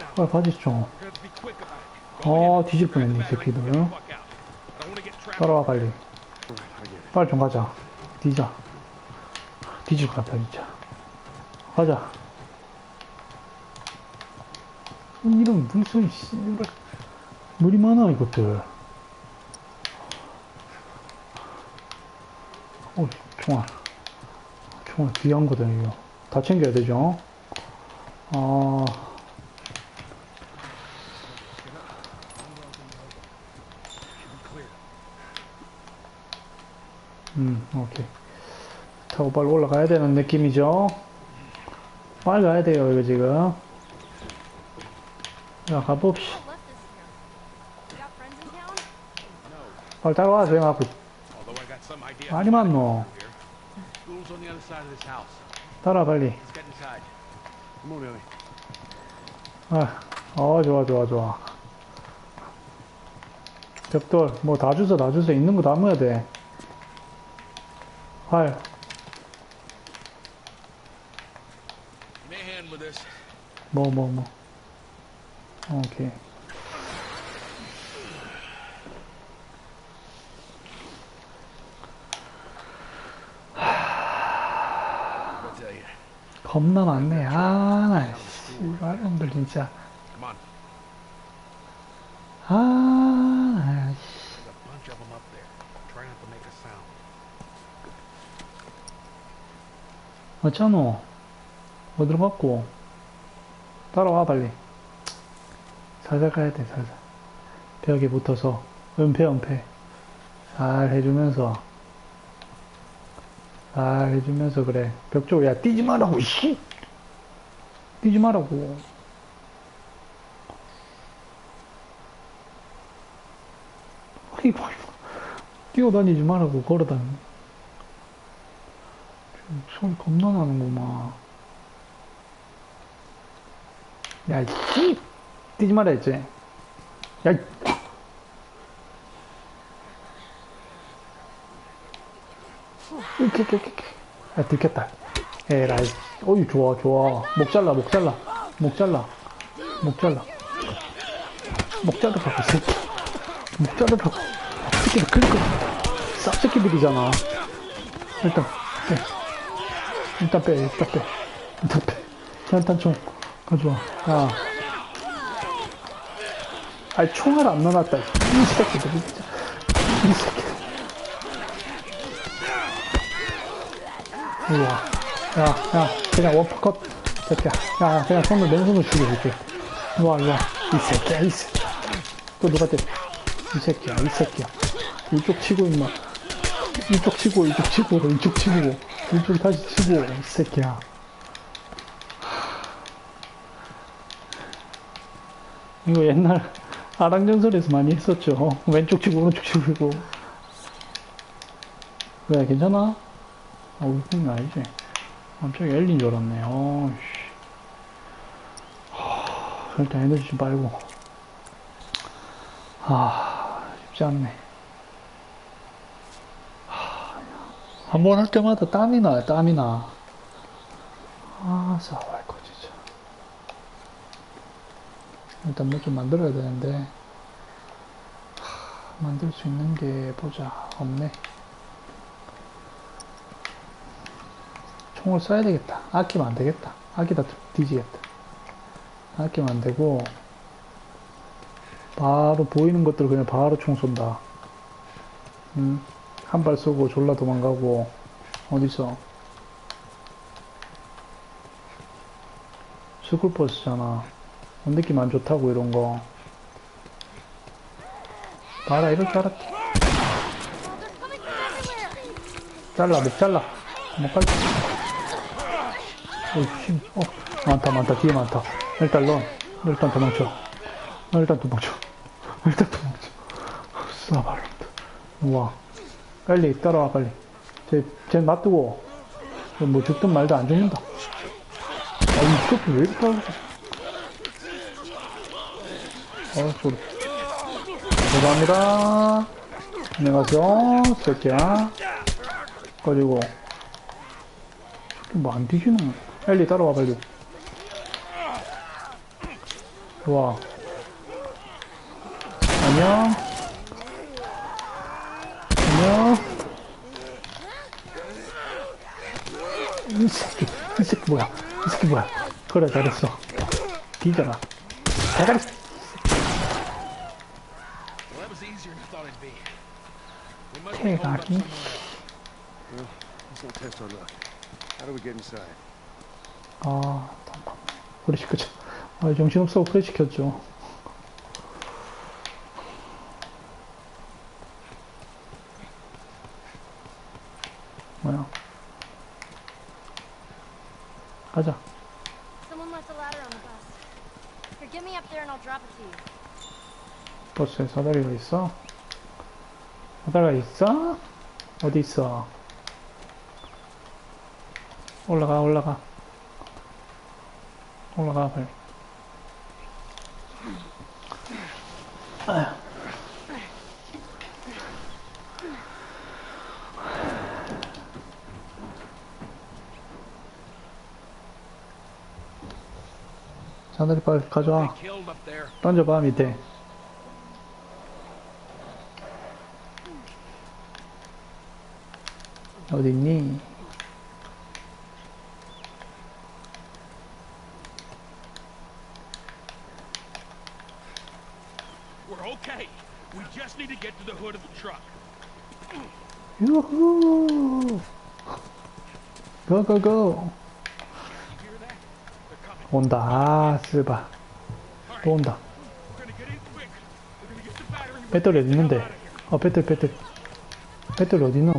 it. Go 어, 뒤질 뻔했네, 이. 새끼들. 따라와, 빨리. 빨리 좀 가자. 뒤자. 뒤질 것 같아, 진짜. 가자. 이런 무슨, 씨발. 물이 많아, 이것들. 오, 총알. 총알 귀한 거든, 이거. 다 챙겨야 되죠? 아. 음, 오케이. 타고 빨리 올라가야 되는 느낌이죠? 빨리 가야 돼요, 이거 지금. 자, town? 빨리 따라와, 조용 of this house. 따라와, 빨리. 아, 어, 좋아, 좋아, 좋아. 벽돌, 뭐 다 주워, 다 주워. 있는 거다 모아야 돼. 활. 뭐, 뭐, 뭐. 오케이. 겁나 많네. 아, 나, 씨발, 놈들 진짜. 아, 어쩌노? 어디로 갔고? 따라와, 빨리. 살살 가야 돼, 살살. 벽에 붙어서. 은폐, 은폐. 잘 해주면서. 잘 해주면서, 그래. 벽 쪽에, 야, 뛰지 말라고, 씨! 뛰지 말라고. 뛰어다니지 말라고, 걸어다니. 소리 겁나 나는구만. 야, 이 씨! 뛰지 말아 했지? 야, 이- 이렇게, 이렇게, 이렇게. 야, 들켰다. 에라이. 어이, 좋아, 좋아. 목 잘라, 목 잘라. 목 잘라. 목 잘라. 목 자르라고, 이 새끼. 목 자르라고. 새끼가 그러니까 쌉새끼들이잖아. 일단, 빼. 일단 빼, 일단 빼. 일단 빼. 산탄총 가져와. 야. 아니, 총알 안 넣어놨다. 이 새끼들, 진짜. 이 새끼들. 우와. 야, 야, 그냥 원퍼컷. 새끼야. 야, 그냥 손으로 맨손으로 죽여줄게. 일로와, 일로와. 이 새끼야, 이 새끼야. 또 누가 때려. 이 새끼야, 이 새끼야. 이쪽 치고, 임마. 이쪽 치고, 이쪽 치고, 이쪽 치고, 이쪽 다시 치고, 이 새끼야. 이거 옛날 아랑전설에서 많이 했었죠. 왼쪽 치고, 오른쪽 치고. 왜, 괜찮아? 아, 울프는 아니지. 갑자기 엘린 줄 알았네. 어, 씨. 하, 일단 에너지 좀 빨고. 아, 쉽지 않네. 한 번 할 때마다 땀이 나요, 땀이 나. 아, 싸워할 거, 진짜. 일단 뭐좀 만들어야 되는데. 하, 만들 수 있는 게 보자. 없네. 총을 써야 되겠다. 아끼면 안 되겠다. 아끼다 뒤지겠다. 아끼면 안 되고, 바로 보이는 것들 그냥 바로 총 쏜다. 음, 한 발 쏘고 졸라 도망가고, 어디서? 스쿨버스잖아. 느낌 안 좋다고, 이런 거. 봐라, 이럴 줄 알았지. 잘라, 목 잘라. 목 갈라. 어이, 씨. 어, 많다, 많다, 뒤에 많다. 일단 넌, 일단 도망쳐. 너 일단 도망쳐. 일단 도망쳐. 쏴봐라. 우와. 빨리, 따라와, 빨리. 쟤, 쟤 놔두고, 뭐 죽든 말든 안 죽는다. 아, 이 새끼 왜 이렇게 하고 어, 소리. 죄송합니다. 안녕하세요, 새끼야. 그리고, 뭐 안 뒤지노? 빨리 따라와, 빨리. 좋아. 안녕. 이 새끼, 이 새끼 뭐야? 이 새끼 뭐야? 그래, 잘했어. 뒤져라. 대가리. Inside? 아, 잠깐. 오래 시켰죠. 아, 정신없어. 오래 시켰죠. 버스에 사다리가 있어? 사다리가 있어? 어디 있어? 올라가, 올라가. 올라가, 빨리. 아휴. 사다리 빨리 가져와. 던져봐, 밑에. 어디 있니? We're okay. We just need to get to the hood of the truck. 유후! 고고고! 온다, 아. All 또 온다. 배터리 어디 있는데? 어, 배터리, 배터리. 배터리 어디 있노?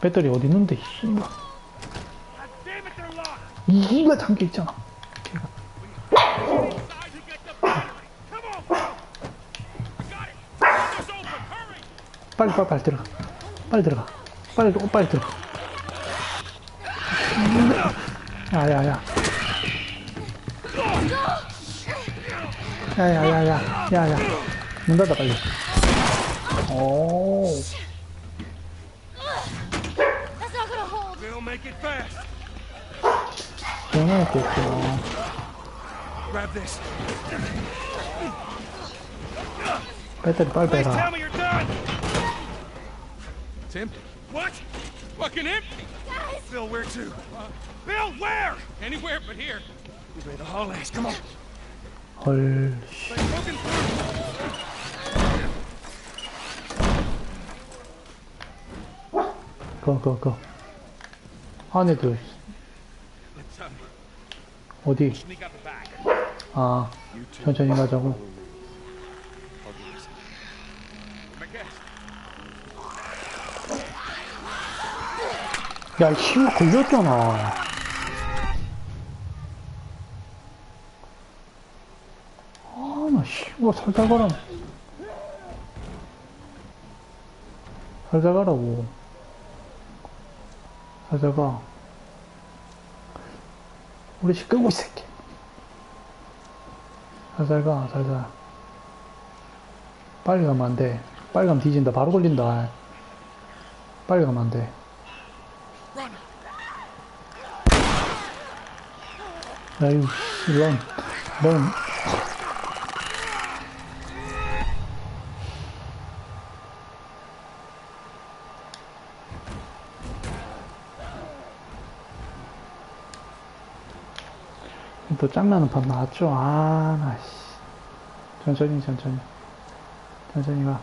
배터리 어디 있는데, locked. 이가 잠겨 있잖아. 빨리, 빨리, 빨리 들어가. 빨리 들어가. 빨리, 어, 빨리 들어가. 야, 야, 야. 야, 야, 야, 야, 야, 야. 문 닫아, 빨리. 오. That's not gonna hold. We'll make it fast. 전화했겠죠. Grab this. 배터리 빨리 Please tell 빼라. me you're done. Tim? What? Fucking empty. Bill, where to? Uh, Bill, where? Anywhere but here. We made the hallways. Come on. 헐, 거, 거, 거. 안에도, Let's um, 어디? 아. 천천히 가자고. 야, 이 씨발 걸렸잖아. 아, 나 씨발 살살 가라. 살살 가라고. 살살 가. 우리 집 끄고 이 새끼. 살살. 빨리 가면 안 돼. 빨리 가면 뒤진다. 바로 걸린다. 빨리 가면 안 돼. Run. 아유, 런, 런. 또 짱나는 판 나왔죠? 아, 나, 씨. 천천히, 천천히. 천천히 가.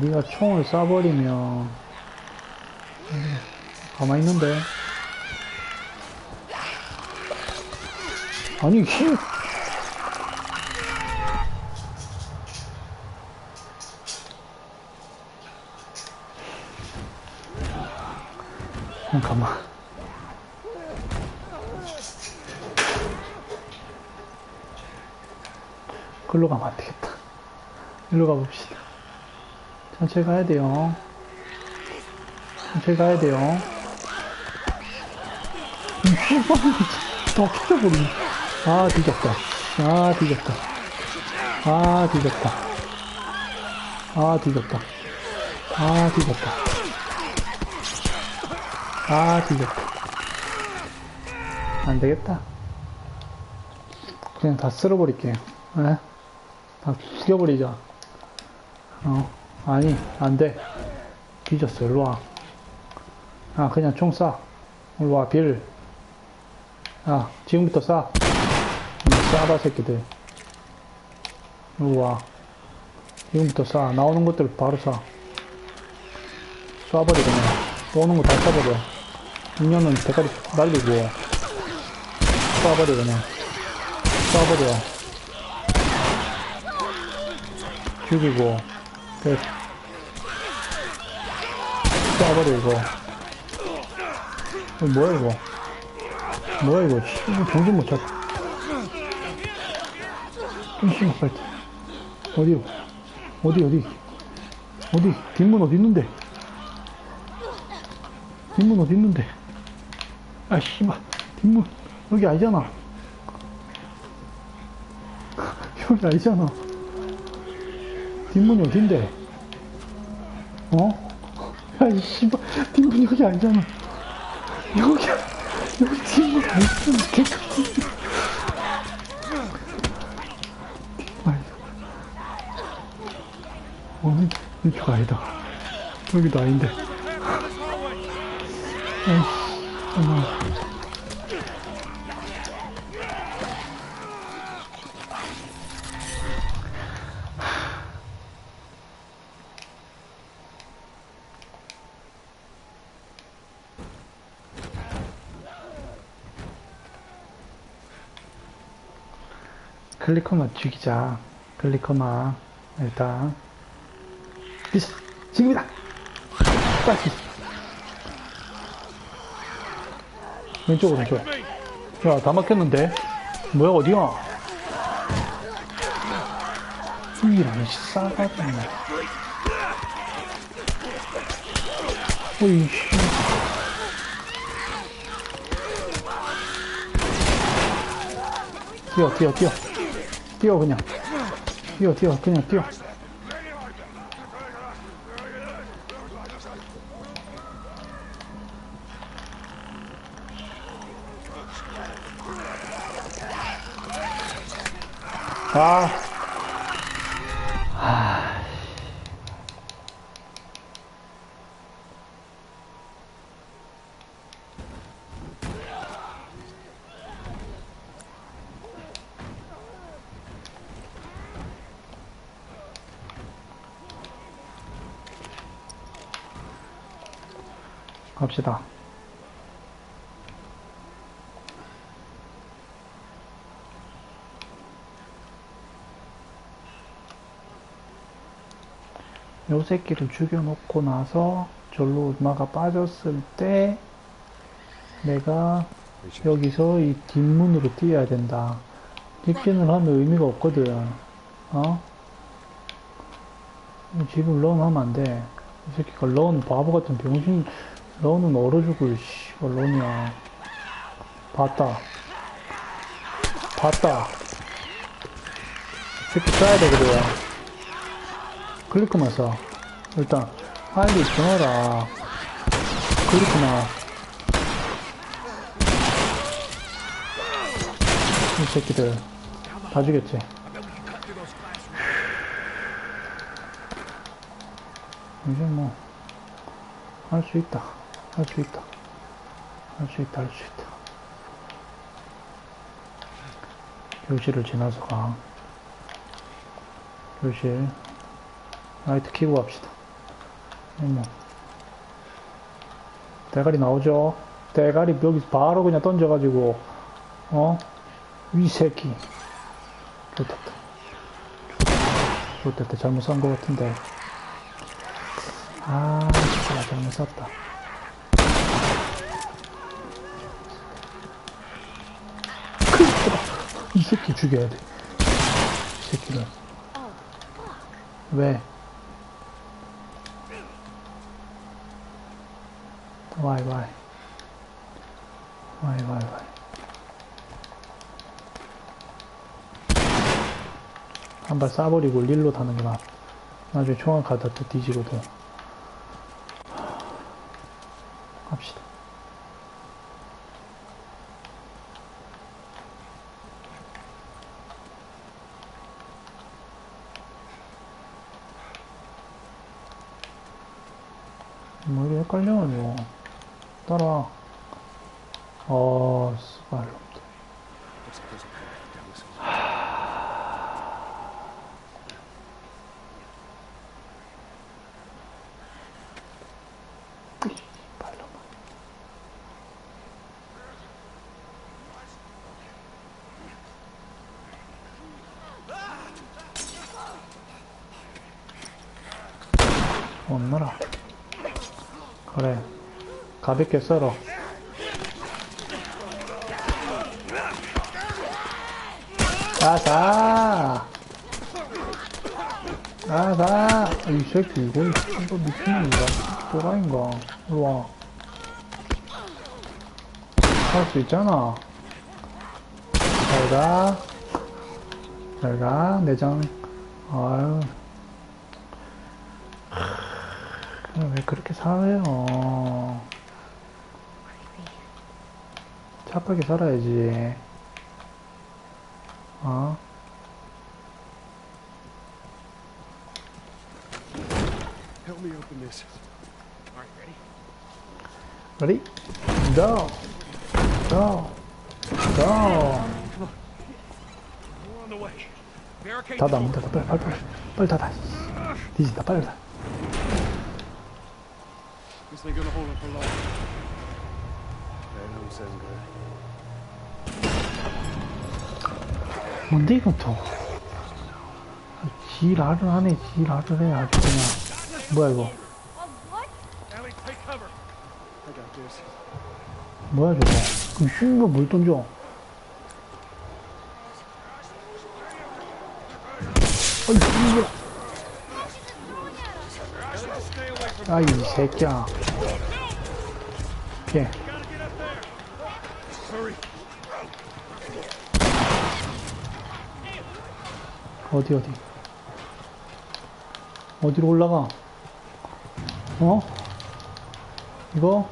네가 총을 쏴버리면 가만히 있는데 아니 힘 잠깐만 글로 가면 안 되겠다 일로 가봅시다 천천히 가야 돼요. 천천히 가야 돼요. 더 켜져버리네. 아, 뒤졌다. 아, 뒤졌다. 아, 뒤졌다. 아, 뒤졌다. 아, 뒤졌다. 아, 뒤졌다. 안 되겠다. 그냥 다 쓸어버릴게요. 예? 다 죽여버리자. 어, 아니, 안 돼. 뒤졌어, 일로 와. 아, 그냥 총 쏴. 일로 와, 빌. 아, 지금부터 쏴. 음, 쏴봐, 새끼들. 일로 와. 지금부터 쏴. 나오는 것들 바로 쏴. 쏴버려, 그냥. 오는 거 다 쏴버려. 인연은 대가리 날리고. 쏴버려, 그냥. 쏴버려. 죽이고. 끝. 쏴버려, 이거. 이거 뭐야, 이거. 뭐야, 이거. 정신 못 찾. 좀 심어, 빨리. 어디요? 어디, 어디? 어디? 뒷문 어디 있는데? 뒷문 어디 있는데? 아, 씨발. 뒷문. 여기 아니잖아. 여기 아니잖아. 뒷문이 어딘데? 어? 야, 이 씨발. 뒷문 여기 아니잖아. 여기, 여기 뒷문 아니잖아. 개같은. 뒷문 어, 이쪽 아니다. 여기도 아닌데. 아이씨. 클리커만 죽이자. 클리커만. 일단. 지금이다! 빨리. 왼쪽. 야, 다 막혔는데? 뭐야, 어디야? 이런 싸가지. 어이, 씨. 뛰어, 뛰어, 뛰어. 뛰어, 그냥. 뛰어, 뛰어, 그냥 뛰어. 아. 갑시다. 요 새끼를 죽여놓고 나서 절로 엄마가 빠졌을 때 내가 여기서 이 뒷문으로 뛰어야 된다. 직진을 하면 의미가 없거든. 어? 지금 런 하면 안 돼. 이 새끼가 런 바보 같은 병신 런은 얼어 죽을 씨 런이야. 봤다. 봤다. 이 새끼 돼 그래야. 쏴. 일단 빨리 끊어라. 클리크만. 이 새끼들 다 죽였지. 이제 뭐 할 수 있다. 할 수 있다. 할 수 있다. 할 수 있다. 교실을 지나서 가. 교실. 라이트 켜고 갑시다. 뭐. 대가리 나오죠? 대가리 여기 바로 그냥 던져가지고, 어? 위 새끼. 좋됐다. 좋됐다. 잘못 산 것 같은데. 아, 진짜 잘못 샀다. 이 새끼 죽여야 돼. 이 새끼를. 왜? Why, why? Why, why, why? 한 발 쏴버리고 릴로 타는 게 나아. 나중에 총알 가다 또 뒤지거든. 합시다. 뭐 이래 헷갈려가지 고 따라와 어 스발 Looks like there's a path down this hall. 발로만 온너라 그래 가볍게 썰어. 아사 아사 이 새끼 이거 이거 미친놈인가 또라인가 일로와. 할 수 있잖아. 잘가. 잘가 내장. 아유. 왜 그렇게 살아요 착하게 살아야지 어? Ready? Go! Go! Go! 닫아, 문. 닫아, 빨리, 빨리, 빨리, 빨리 닫아. 뒤진다, 빨리 닫아. This ain't gonna hold up for long. That don't sound good. 뭔데, 이건 또. 지랄을 하네, 지랄을 해, 아주 그냥. 뭐야, 이거. 뭐야, 저거. 그럼 슈가 뭘 던져? 어이, 슈가. Stay away from 아, 이 새끼야. 오케이. 어디 어디 어디로 올라가 어 이거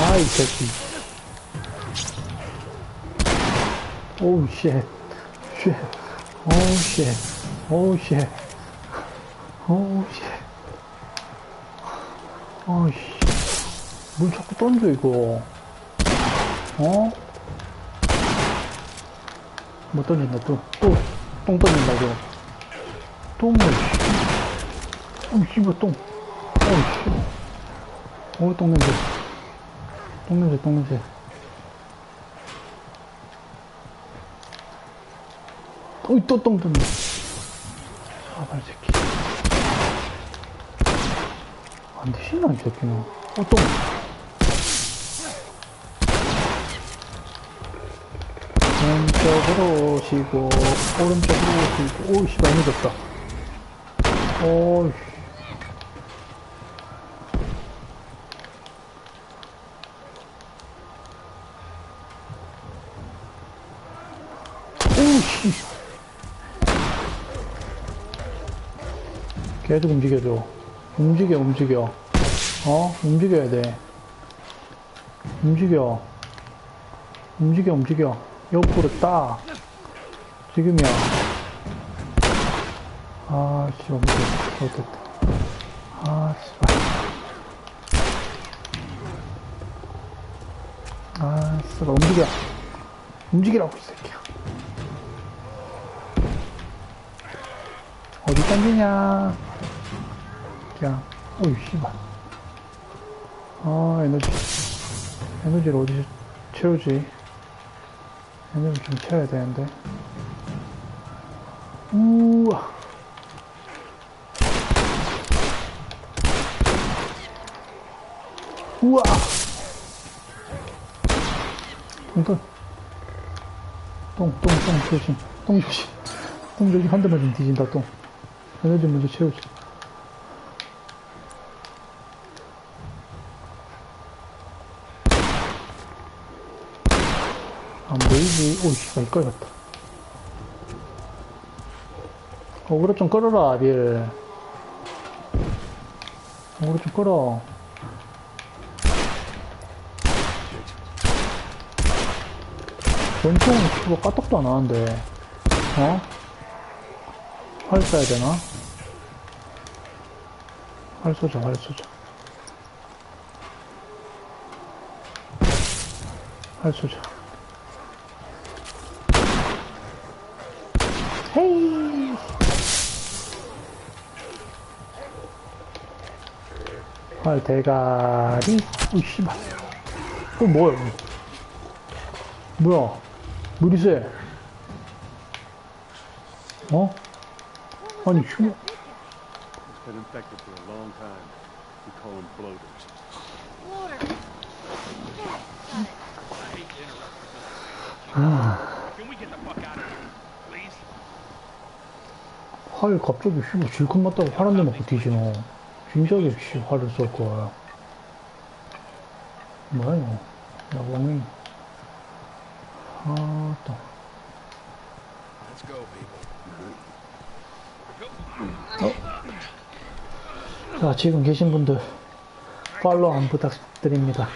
아이 새끼 오우 쉣 쉣. 오우 쉣. 오우 쉣. 오우 쉣. 아이씨, 뭘 자꾸 던져, 이거. 어? 뭐 던진다, 또. 또, 똥 던진다, 이거. 똥을, 씨. 어, 똥. 씨. 어, 똥 냄새. 똥 냄새, 똥 냄새. 어이, 또똥 던져. 아, 발 새끼. 안 되시나, 이 새끼는. 어, 똥. 왼쪽으로 오시고, 오른쪽으로 오시고, 오, 씨발, 늦었다. 오이. 계속 움직여줘. 움직여, 움직여. 어? 움직여야 돼. 움직여. 움직여, 움직여. 옆으로 딱. 지금이야. 아, 씨, 움직여. 어됐다. 아, 씨발. 아, 씨발, 움직여. 움직이라고, 이 새끼야. 어디 던지냐. 그냥, 어이, 씨발. 아, 에너지. 에너지를 어디서 채우지? 에너지 좀 채워야 되는데. 우와. 우와. 똥, 똥. 똥, 똥, 똥, 조심. 똥 조심. 똥 조심. 한 대만 좀 뒤진다, 똥. 에너지 먼저 채우자. 안 보이지? 오이, 씨발, 끌렸다. 어그로 좀 끌어라, 빌. 어그로 좀 끌어. 전총 그거 까딱도 안 하는데, 어? 활 쏴야 되나? 활 쏘자, 활 쏘자. 활 쏘자. 활 대가리? 오, 씨발. 어, 뭐야. 뭐야? 물이 세. 어? 아니, 휴? 활 갑자기 씨발 질컷 맞다고 대 맞고 뒤지노. 진작에 씨 활을 쏠걸. 뭐야 이거. 야광이. 아, 또. Let's go, people. 자, 지금 계신 분들, 팔로우 한 부탁드립니다.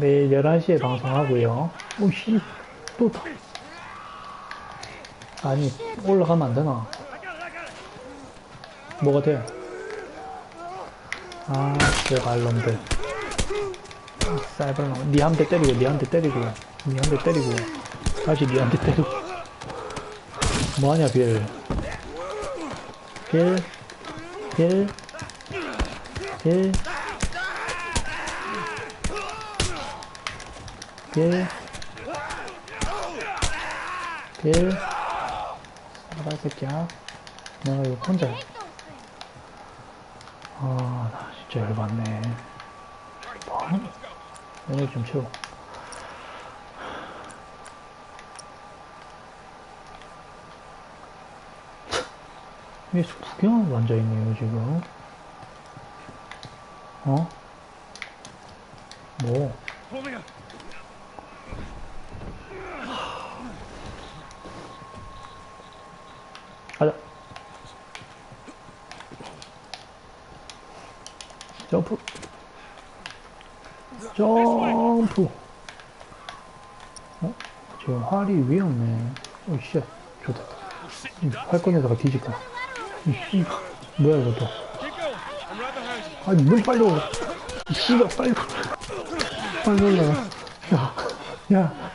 매일 11시에 방송하고요. 오, 씨, 또, 다- 아니, 올라가면 안 되나? 뭐가 돼? 아, 제발놈들. 사이버놈. 니한 대 때리고, 니 한 대 때리고, 니 한 대 때리고, 다시 니 한 대 때리고. 뭐하냐, 빌. 빌. 빌. 빌. 빌. 빌. 이 새끼야. 내가 이거 혼자. 해. 아, 나 진짜 열받네. 거야? 에너지 좀 채워. 왜 구경하고 앉아있네요, 지금? 어? 뭐? Pull me up. 가자. 점프. 점프. 어? 지금 활이 위험해. 오, 씨. 좋다. 활 꺼내다가 뒤질까. 뭐야, behind you. 아니, 물 빨리 올라. 이 씨가 빨리. 빨리 올라가. 야, 야.